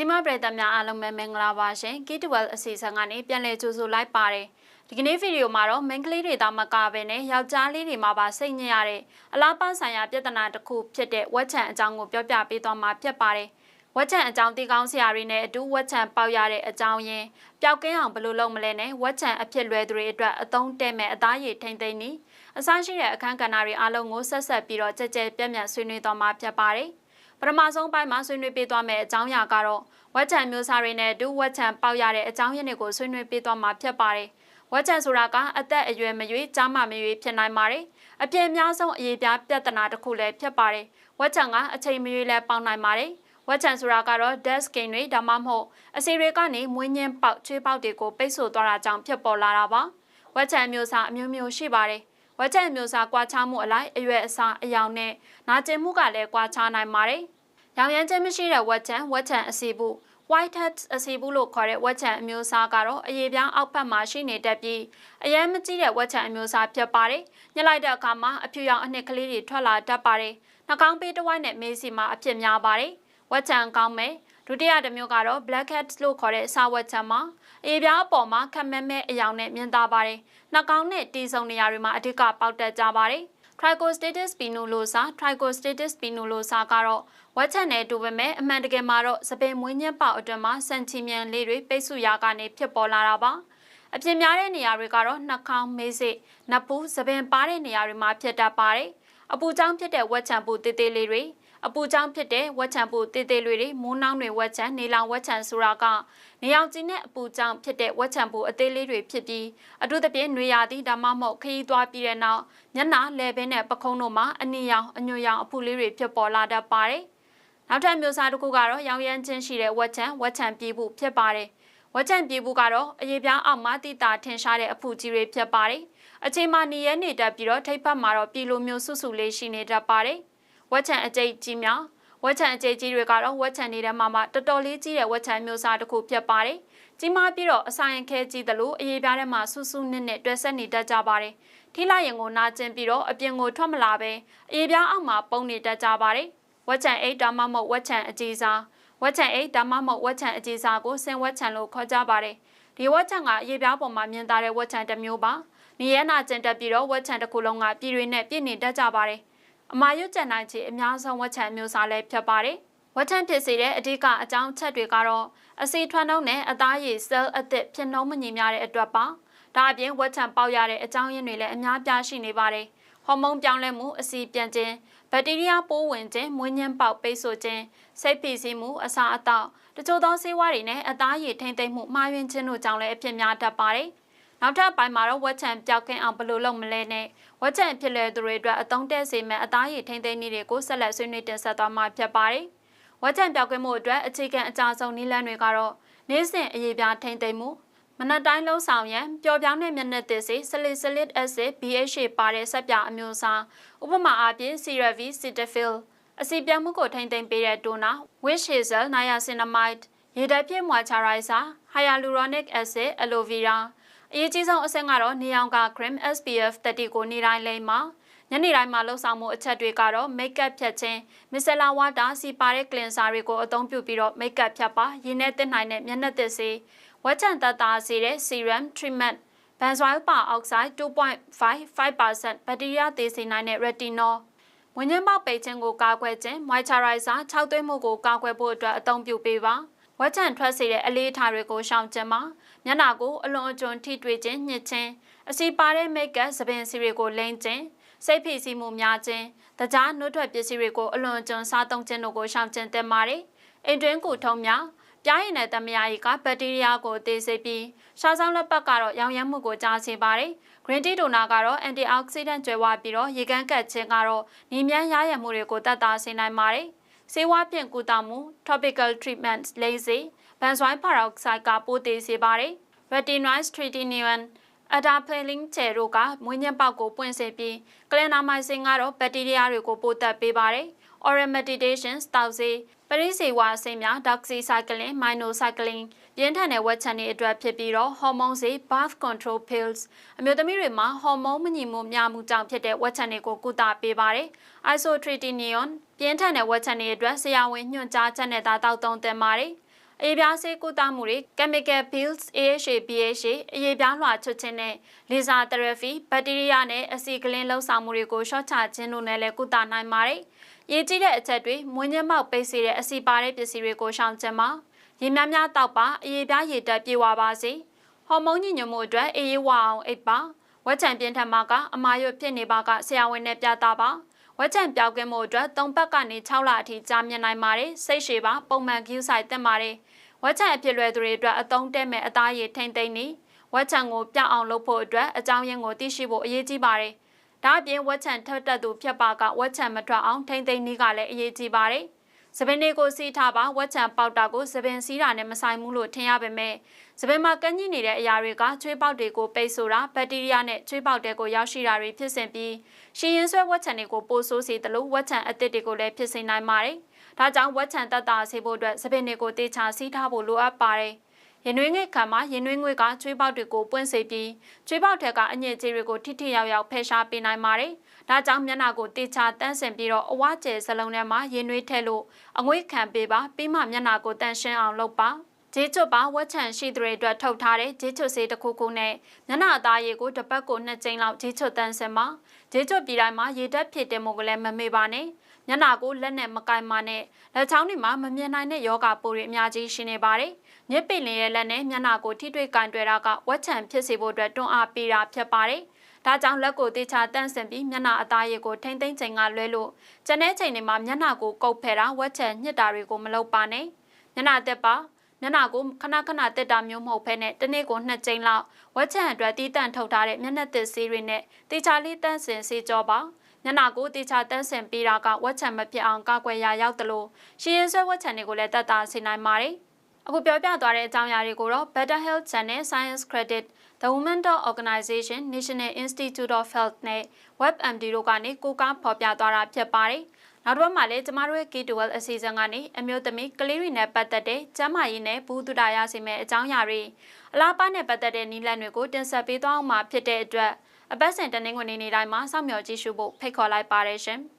စီမပရိသတ်များအားလုံးပဲမင်္ဂလာပါရှင် K12 အစီအစဉ်ကနေပြန်လည်ကြိုဆိုလိုက်ပါတယ်ဒီကနေ့ဗီဒီယိုမှာတော့မိန်းကလေးတွေသားမကပဲနဲ့ယောက်ျားလေးတွေမှာပါစိတ်ညစ်ရတဲ့အလားပါဆိုင်ရာပြဿနာတစ်ခုဖြစ်တဲ့ဝက်ချံအကြောင်းကိုပြောပြပေးသွားမှာဖြစ်ပါတယ်ဝက်ချံအကြောင်းတီကောင်းဆရာတွေနဲ့အတူဝက်ချံပေါက်ရတဲ့အကြောင်းရင်းပျောက်ကင်းအောင်ဘယ်လိုလုပ်မလဲနဲ့ဝက်ချံအဖြစ်လွယ်သူတွေအတွက်အသုံးတဲ့မဲ့အသားရည်ထိမ့်သိမ့်နီအစားရှိတဲ့အခန်းကဏ္ဍတွေအားလုံးကိုဆက်ဆက်ပြီးတော့ကြက်ကြက်ပြန့်ပြန့်ဆွေးနွေးသွားမှာဖြစ်ပါတယ် ပထမဆုံးပိုင်းမှာဆွေးနွေးပေးသွားမယ့်အကြောင်းအရာကတော့ဝက်ချံမျိုးစားတွေနဲ့အတူဝက်ချံပေါက်ရတဲ့အကြောင်းရင်းတွေကိုဆွေးနွေးပေးသွားမှာဖြစ်ပါတယ်။ဝက်ချံဆိုတာကအသက်အရွယ်မရွေးကြားမှမရွေးဖြစ်နိုင်ပါတယ်။အပြင်းအများဆုံးအရေးပြပြဿနာတစ်ခုလည်းဖြစ်ပါတယ်။ဝက်ချံကအချိန်မရွေးလည်းပေါက်နိုင်ပါတယ်။ဝက်ချံဆိုတာကတော့ dead skin တွေဒါမှမဟုတ်အစီတွေကနေမွေးညင်းပေါက်ချွေးပေါက်တွေကိုပိတ်ဆို့သွားတာကြောင့်ဖြစ်ပေါ်လာတာပါ။ဝက်ချံမျိုးစားအမျိုးမျိုးရှိပါတယ်။ ဝက်ချံမျိုးစားကွာခြားမှုအလိုက်အရွယ်အစားအယောင်နဲ့နာကျင်မှုကလည်းကွာခြားနိုင်ပါတယ်။ရောင်ရမ်းခြင်းမရှိတဲ့ဝက်ချံဝက်ချံအစီဘူး white hat အစီဘူးလို့ခေါ်တဲ့ဝက်ချံအမျိုးအစားကတော့အရေးပြားအောက်ဘက်မှာရှိနေတတ်ပြီးအရင်မကြည့်တဲ့ဝက်ချံအမျိုးအစားဖြစ်ပါတယ်။ညှလိုက်တဲ့အခါမှာအဖြူရောင်အနှစ်ကလေးတွေထွက်လာတတ်ပါတယ်။နှာခေါင်းပေးတစ်ဝိုက်နဲ့မေးစီမှာအဖြစ်များပါတယ်။ဝက်ချံကောင်းမယ်။ ဒုတိယတစ်မျိုးကတော့ black hat လို့ခေါ်တဲ့စာဝက်ချံမှာအရေးပြားအပေါ်မှာခက်မဲမဲအယောင်နဲ့မြင်သာပါတယ်။နှာခေါင်းနဲ့တီးဆုံနေရာတွေမှာအဓိကပေါက်တက်ကြပါတယ်။ Trichostatus spinulosa Trichostatus spinulosa ကတော့ဝက်ချက်နဲ့တူပေမဲ့အမှန်တကယ်မှာတော့စပင်မွေးညက်ပေါက်အတွင်းမှာစန်ချီမြန်လေးတွေပိတ်ဆို့ရာကနေဖြစ်ပေါ်လာတာပါအပြင်များတဲ့နေရာတွေကတော့နှာခေါင်းမေးစိနပူးစပင်ပါတဲ့နေရာတွေမှာဖြစ်တတ်ပါတယ်အပူချောင်းဖြစ်တဲ့ဝက်ချံပူတေးသေးလေးတွေ အပူချောင်းဖြစ်တဲ့ဝက်ချံပူတေးသေးလေးတွေမိုးနှောင်းတွေဝက်ချံနေလောင်ဝက်ချံဆိုတာကနေရောင်ကြီးနဲ့အပူချောင်းဖြစ်တဲ့ဝက်ချံပူအသေးလေးတွေဖြစ်ပြီးအထူးသဖြင့်နွေရာသီဒါမှမဟုတ်ခရီးသွားပြီးတဲ့နောက်ညနာလဲပင်နဲ့ပခုံးတို့မှာအနီရောင်အညွန့်ရောင်အဖူလေးတွေဖြစ်ပေါ်လာတတ်ပါတယ်နောက်ထပ်မျိုးစားတစ်ခုကတော့ရောင်ရမ်းခြင်းရှိတဲ့ဝက်ချံဝက်ချံပြေးဖို့ဖြစ်ပါတယ်ဝက်ချံပြေးဖို့ကတော့အရေးပြားအောက်မှာတိတာထင်ရှားတဲ့အဖူကြီးတွေဖြစ်ပါတယ်အချိန်မှနေရနေတတ်ပြီးတော့ထိပ်ဖက်မှာတော့ပြည်လိုမျိုးဆုစုလေးရှိနေတတ်ပါတယ် ဝက်ချံအကျိတ်ကြီးများဝက်ချံအကျိတ်ကြီးတွေကတော့ဝက်ချံနေတဲ့မှာမှတော်တော်လေးကြီးတဲ့ဝက်ချံမျိုးစားတစ်ခုဖြစ်ပါတယ်ကြီးမားပြီးတော့အဆိုင်ခဲကြီးသလိုအရေးပြားထဲမှာဆူဆူနစ်နစ်တွဲဆက်နေတတ်ကြပါတယ်ထိလိုက်ရင်ကိုနာကျင်ပြီးတော့အပြင်ကိုထွက်မလာပဲအရေးပြားအောက်မှာပုံနေတတ်ကြပါတယ်ဝက်ချံအိတ်ဒါမှမဟုတ်ဝက်ချံအကြီးစားဝက်ချံအိတ်ဒါမှမဟုတ်ဝက်ချံအကြီးစားကိုဆင်ဝက်ချံလို့ခေါ်ကြပါတယ်ဒီဝက်ချံကအရေးပြားပေါ်မှာမြင်သာတဲ့ဝက်ချံတစ်မျိုးပါနေရနာကျင်တက်ပြီးတော့ဝက်ချံတစ်ခုလုံးကပြည်တွေနဲ့ပြည့်နေတတ်ကြပါတယ် အမာရွတ်ကြံနိုင်ချေအများဆုံးဝက်ချံမျိုးစားလည်းဖြစ်ပါတယ်ဝက်ချံဖြစ်စေတဲ့အဓိကအကြောင်းချက်တွေကတော့အစီထွန်းနှုံးနဲ့အသားရည် cell အသစ်ဖြစ်နှုံးမညီမျှတဲ့အတွက်ပါဒါအပြင်ဝက်ချံပေါက်ရတဲ့အကြောင်းရင်းတွေလည်းအများပြားရှိနေပါတယ်ဟော်မုန်းပြောင်းလဲမှုအစီပြန်ခြင်းဘက်တီးရီးယားပိုးဝင်ခြင်းမွေးညှင်းပေါက်ပိတ်ဆို့ခြင်းစိတ်ဖိစီးမှုအစာအသောက်တချို့သောဆေးဝါးတွေနဲ့အသားရည်ထိမ့်သိမ့်မှုမှားယွင်းခြင်းတို့ကြောင့်လည်းအဖြစ်များတတ်ပါတယ် နောက်ထပ်ပိုင်းမှာတော့ဝက်ချံပျောက်ကင်းအောင်ဘယ်လိုလုပ်မလဲနဲ့ဝက်ချံဖြစ်လေသူတွေအတွက်အသုံးတဲ့စေမဲ့အသားရည်ထိမ့်သိမ့်နည်းတွေကိုဆက်လက်ဆွေးနွေးတင်ဆက်သွားမှာဖြစ်ပါတယ်ဝက်ချံပျောက်ကင်းမှုအတွက်အခြေခံအကြဆုံးနည်းလမ်းတွေကတော့နေ့စဉ်အရေးပြားထိမ့်သိမ့်မှုမနက်တိုင်းလုံးဆောင်ရန်ပျော်ပြောင်းတဲ့မျက်နှာသစ်စီဆလစ်ဆလစ်အက်ဆစ် BH ပါတဲ့ဆက်ပြအမျိုးအစားဥပမာအားဖြင့် CeraVe Cetaphil အစီပြတ်မှုကိုထိမ့်သိမ့်ပေးတဲ့တိုနာ Wish Hazel Niacinamide ရေဓာတ်ပြည့် moisturizer Hyaluronic acid aloe vera အရေးကြီးဆုံးအဆင့်ကတော့နေအောင်က cream SPF 30ကိုနေတိုင်းလိမ့်မှာညနေတိုင်းမှာလှုပ်ဆောင်မှုအချက်တွေကတော့ makeup ဖြတ်ခြင်းမစ္စလာဝါတာစီပါတဲ့ cleanser တွေကိုအသုံးပြုပြီးတော့ makeup ဖြတ်ပါရင်းနဲ့တက်နိုင်တဲ့မျက်နှာသစ်စေးဝက်ချန်သက်သာစေတဲ့ serum treatment benzoyl peroxide 2.55%ဘက်တီးရီးယားသေစေနိုင်တဲ့ retinol ဝင်ညင်းပေါက်ပိတ်ခြင်းကိုကာကွယ်ခြင်း moisturizer ၆သွင်းမှုကိုကာကွယ်ဖို့အတွက်အသုံးပြုပေးပါ ဝက်ချန်ထွက်စေတဲ့အလေးထားတွေကိုရှောင်ကျဉ်ပါမျက်နှာကိုအလွန်အကျွံထိတွေ့ခြင်းညှစ်ခြင်းအစီပါတဲ့ make-up သပင်စီတွေကိုလိမ့်ခြင်းစိတ်ဖိစီးမှုများခြင်းတကြားနှုတ်ထွက်ပစ္စည်းတွေကိုအလွန်အကျွံစားသုံးခြင်းတို့ကိုရှောင်ကျဉ်သင့်ပါတယ်အိမ်တွင်းကူထုံးများပြားရည်နဲ့တမယာရည်ကဘက်တီးရီးယားကိုသေစေပြီးရှားဆောင်လက်ပတ်ကတော့ရောင်ရမ်းမှုကိုကြားစေပါတယ်။ Green tea ဒိုနာကတော့ antioxidant ကျွဲဝပြီးတော့ရေကန်းကတ်ခြင်းကတော့နေမြန်းရရမှုတွေကိုတတ်တာစေနိုင်ပါတယ်။ ဆေးဝါးဖြင့်ကုသမှု topical treatment လိမ့်စေဘန်ဇွိုင်း peroxide ကပိုးသေးစေပါတယ်။ retinoid tretinoin အဒါဖလင်းချေတို့ကမွေးညက်ပေါက်ကိုပွင့်စေပြီးကလန်နာမိုင်ဆင်ကတော့ဘက်တီးရီးယားတွေကိုပိုးသက်ပေးပါတယ်။ oral meditation တောက်စေပရိစေဝါအစိမ်းများ doxycycline minocycline ပြင်းထန်တဲ့ဝက်ချန်တွေအတွက်ဖြစ်ပြီးတော့ hormone စေ birth control pills အမျိုးသမီးတွေမှာ hormone မညီမှုများမှုကြောင့်ဖြစ်တဲ့ဝက်ချန်တွေကိုကုသပေးပါတယ်။ isotretinoin ပြင်းထန်တဲ့ဝက်ချန်တွေအတွက်ဆရာဝန်ညွှန်ကြားချက်နဲ့သာတောက်သုံးသင့်ပါတယ်။အရေးပြားဆေးကုသမှုတွေ chemical pills AHA BHA အရေးပြားလွှာချွတ်ခြင်းနဲ့ laser therapy ဘက်တီးရီးယားနဲ့အဆီကလင်းလှုပ်ဆောင်မှုတွေကိုရှော့ချခြင်းတို့နဲ့လည်းကုသနိုင်ပါတယ်။ ရေးကြီးတဲ့အချက်တွေမွေးညင်းမောက်ပိတ်စေတဲ့အဆီပါတဲ့ပစ္စည်းတွေကိုရှောင်ကျဉ်ပါ။ရေများများတောက်ပါအရေးပြားရေတက်ပြေဝပါစေ။ဟော်မုန်းညစ်ညွတ်မှုအတွက်အေးအေးဝအောင်အိပ်ပါ။ဝက်ချံပြင်းထန်မှာကအမာရွတ်ဖြစ်နေပါကဆရာဝန်နဲ့ပြတာပါ။ဝက်ချံပြောက်ကင်းမှုအတွက်၃ပတ်ကနေ6လအထိကြာမြင့်နိုင်ပါတယ်။စိတ်ရှည်ပါပုံမှန်ကျူးဆိုင်တက်ပါတယ်။ဝက်ချံအဖြစ်လွယ်သူတွေအတွက်အသုံးတဲမဲ့အသားရည်ထိမ့်သိမ့်နေဝက်ချံကိုပြအောင်လုပ်ဖို့အတွက်အကြောင်းရင်းကိုသိရှိဖို့အရေးကြီးပါတယ်။ ဒါအပြင်ဝက်ချံထက်တက်သူဖြတ်ပါကဝက်ချံမထွက်အောင်ထိမ့်သိမ့်နည်းကလည်းအရေးကြီးပါတယ်။စပင်းတွေကိုစီးထားပါဝက်ချံပေါက်တာကိုစပင်းစီးတာနဲ့မဆိုင်ဘူးလို့ထင်ရပေမဲ့စပင်းမှာကန့်ညစ်နေတဲ့အရာတွေကချွေးပေါက်တွေကိုပိတ်ဆိုတာဘက်တီးရီးယားနဲ့ချွေးပေါက်တွေကိုရောက်ရှိတာတွေဖြစ်စဉ်ပြီးရှင်ရင်ဆွဲဝက်ချံတွေကိုပိုဆိုးစေတယ်လို့ဝက်ချံအသစ်တွေကိုလည်းဖြစ်စေနိုင်ပါတယ်။ဒါကြောင့်ဝက်ချံတက်တာစေဖို့အတွက်စပင်းတွေကိုတေချာစီးထားဖို့လိုအပ်ပါတယ်။ ရင်နှွေးငွေခံမှာရင်နှွေးငွေကချွေးပေါက်တွေကိုပွင့်စေပြီးချွေးပေါက်ထက်ကအညစ်အကြေးတွေကိုထိထိရောက်ရောက်ဖယ်ရှားပေးနိုင်ပါတယ်။ဒါကြောင့်မျက်နှာကိုတေချာတန်းဆင်ပြီးတော့အဝကျဲစလုံးထဲမှာရင်နှွေးထည့်လို့အငွေ့ခံပေးပါပြီးမှမျက်နှာကိုတန့်ရှင်းအောင်လုပ်ပါ။ဂျေးချွတ်ပါဝက်ချန်ရှိတဲ့အတွက်ထုတ်ထားတဲ့ဂျေးချွတ်ဆေးတစ်ခုခုနဲ့မျက်နှာအသားရည်ကိုတစ်ပတ်ကိုနှစ်ကြိမ်လောက်ဂျေးချွတ်တန်းစင်ပါဂျေးချွတ်ပြီးတိုင်းမှာရေတက်ဖြစ်တဲ့မှုကလည်းမမေ့ပါနဲ့ မျက်နှာကိုလက်နဲ့မကင်ပါနဲ့လက်ချောင်းတွေမှာမမြင်နိုင်တဲ့ယောဂပိုးတွေအများကြီးရှိနေပါတယ်မြစ်ပင်လင်ရဲ့လက်နဲ့မျက်နှာကိုထိတွေ့ကင်တွယ်တာကဝက်ချံဖြစ်စေဖို့အတွက်တွန်းအားပေးတာဖြစ်ပါတယ်ဒါကြောင့်လက်ကိုတေချာတန့်စင်ပြီးမျက်နှာအသားရည်ကိုထိမ့်သိမ့်ချိန်ကလွဲလို့ကျန်တဲ့ချိန်တွေမှာမျက်နှာကိုကုတ်ဖယ်တာဝက်ချံညှစ်တာတွေကိုမလုပ်ပါနဲ့မျက်နှာတက်ပါမျက်နှာကိုခဏခဏတက်တာမျိုးမဟုတ်ဘဲနဲ့တစ်နေ့ကိုနှစ်ကြိမ်လောက်ဝက်ချံအတွက်တီးတန့်ထုတ်ထားတဲ့မျက်နှာသစ်ဆေးတွေနဲ့တေချာလေးတန့်စင်ဆေးကြောပါ မျက်နှာကိုတေချာတန့်စင်ပေးတာကဝက်ချံမဖြစ်အောင်ကာကွယ်ရာရောက်တယ်လို့ရှင်းရင်းဆွဲဝက်ချံတွေကိုလည်းတက်တာစေနိုင်ပါတယ်အခုပြောပြသွားတဲ့အကြောင်းအရာတွေကိုတော့ Better Health Channel Science Credit The Women Dog Organization National Institute of Health နဲ့ WebMD တို့ကနေကိုကားဖော်ပြသွားတာဖြစ်ပါတယ်။နောက်တစ်ပတ်မှာလည်းကျမတို့ရဲ့ K12 အစီအစဉ်ကနေအမျိုးသမီးကလေးတွေနဲ့ပတ်သက်တဲ့ကျန်းမာရေးနဲ့ဘူးတုဒရစီမဲ့အကြောင်းအရာတွေအလားပါနဲ့ပတ်သက်တဲ့နည်းလမ်းတွေကိုတင်ဆက်ပေးသွားအောင်မှာဖြစ်တဲ့အတွက် အပတ်စဉ်တနင်္ဂနွေနေ့တိုင်းမှာစောင့်မျှော်ကြည့်ရှုဖို့ဖိတ်ခေါ်လိုက်ပါတယ်ရှင်။